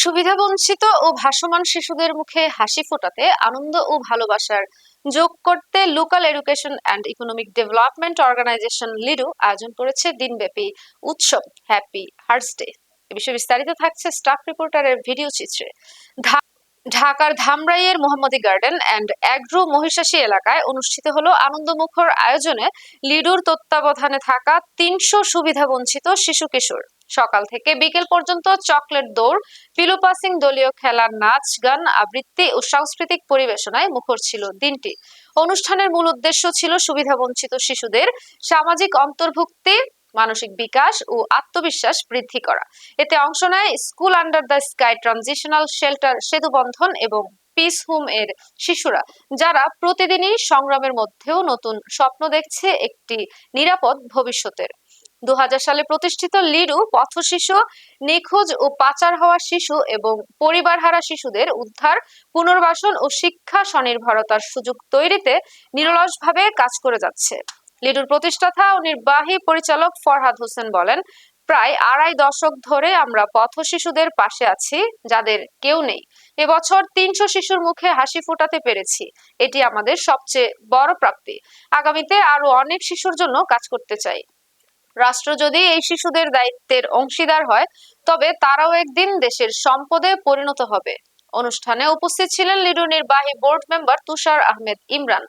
সুবিধাবঞ্চিত ও ভাসমান শিশুদের মুখে হাসি ফোটাতে আনন্দ ও ভালোবাসার যোগ করতে local education and economic development organization LEEDO আয়োজন করেছে দিনব্যাপী উৎসব হ্যাপি হার্টস ডে। এ বিষয়ে বিস্তারিত থাকছে স্টাফ রিপোর্টারের ভিডিও চিত্রে। ঢাকার ধামরাইয়ের মোহাম্মদী গার্ডেন অ্যান্ড অ্যাগ্রো মহিষাসী এলাকায় অনুষ্ঠিত হলো আনন্দমুখর আয়োজনে লিডুর তত্ত্বাবধানে থাকা তিনশো সুবিধাবঞ্চিত শিশু কিশোর। সকাল থেকে বিকেল পর্যন্ত চকলেট দৌড় পিলো পাসিং দলীয় খেলা নাচ, গান, আবৃত্তি ও সাংস্কৃতিক পরিবেশনায় মুখর ছিল দিনটি। অনুষ্ঠানের মূল উদ্দেশ্য ছিল সুবিধাবঞ্চিত শিশুদের সামাজিক অন্তর্ভুক্তি, মানসিক বিকাশ ও আত্মবিশ্বাস বৃদ্ধি করা। এতে অংশ নেয় school under the sky transitional shelter, সেতু বন্ধন এবং পিস হোম এর শিশুরা, যারা প্রতিদিনই সংগ্রামের মধ্যেও নতুন স্বপ্ন দেখছে একটি নিরাপদ ভবিষ্যতের। দু হাজার সালে প্রতিষ্ঠিত লিডু পথশিশু নিখোঁজ ও পাচার হওয়া শিশু এবং পরিবারহারা শিশুদের উদ্ধার, পুনর্বাসন ও শিক্ষা স্বনির্ভরতার সুযোগ তৈরিতে নিরলসভাবে কাজ করে যাচ্ছে। লিডুর প্রতিষ্ঠাতা ও নির্বাহী পরিচালক ফরহাদ হোসেন বলেন, প্রায় আড়াই দশক ধরে আমরা পথ শিশুদের পাশে আছি, যাদের কেউ নেই। এবছর তিনশো শিশুর মুখে হাসি ফোটাতে পেরেছি। এটি আমাদের সবচেয়ে বড় প্রাপ্তি। আগামীতে আরও অনেক শিশুর জন্য কাজ করতে চাই। রাষ্ট্র যদি এই শিশুদের দায়িত্বের অংশীদার হয়, তবে তারাও একদিন দেশের সম্পদে পরিণত হবে। অনুষ্ঠানে উপস্থিত ছিলেন লিডু নির্বাহী board member Tushar Ahmed Imran.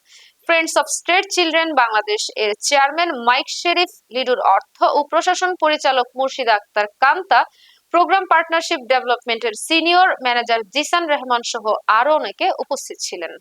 Friends of state children Bangladesh এর চেয়ারম্যান মাইক শেরিফ, লিডুর অর্থ ও প্রশাসন পরিচালক মুর্শিদা আক্তার কান্তা, প্রোগ্রাম পার্টনারশিপ ডেভেলপমেন্টের সিনিয়র ম্যানেজার জিসান রহমান সহ আরও অনেকে উপস্থিত ছিলেন।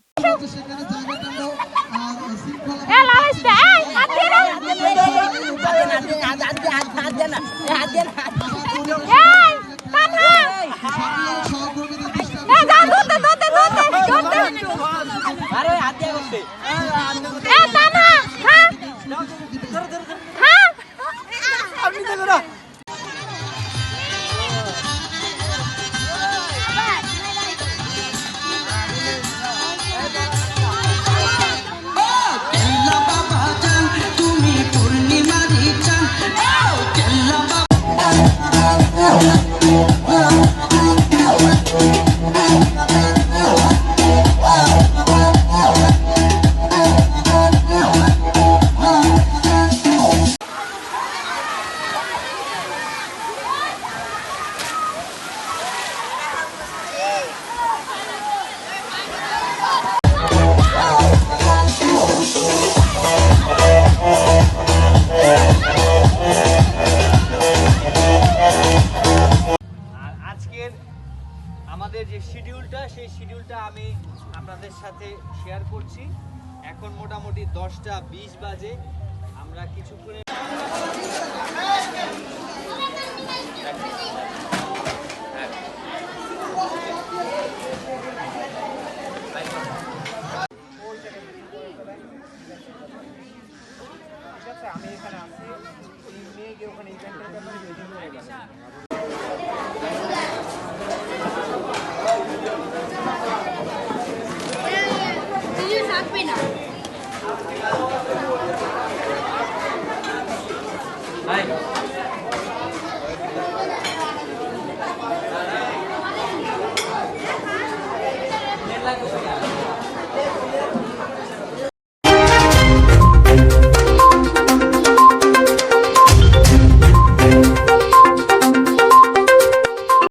আমাদের যে শিডিউলটা সেই শিডিউলটা আমি আপনাদের সাথে শেয়ার করছি। এখন মোটামুটি দশটা বিশ বাজে। আমরা কিছু করে আমি এখানে আছি। ওখানে ইভেন্টের ব্যাপারে は。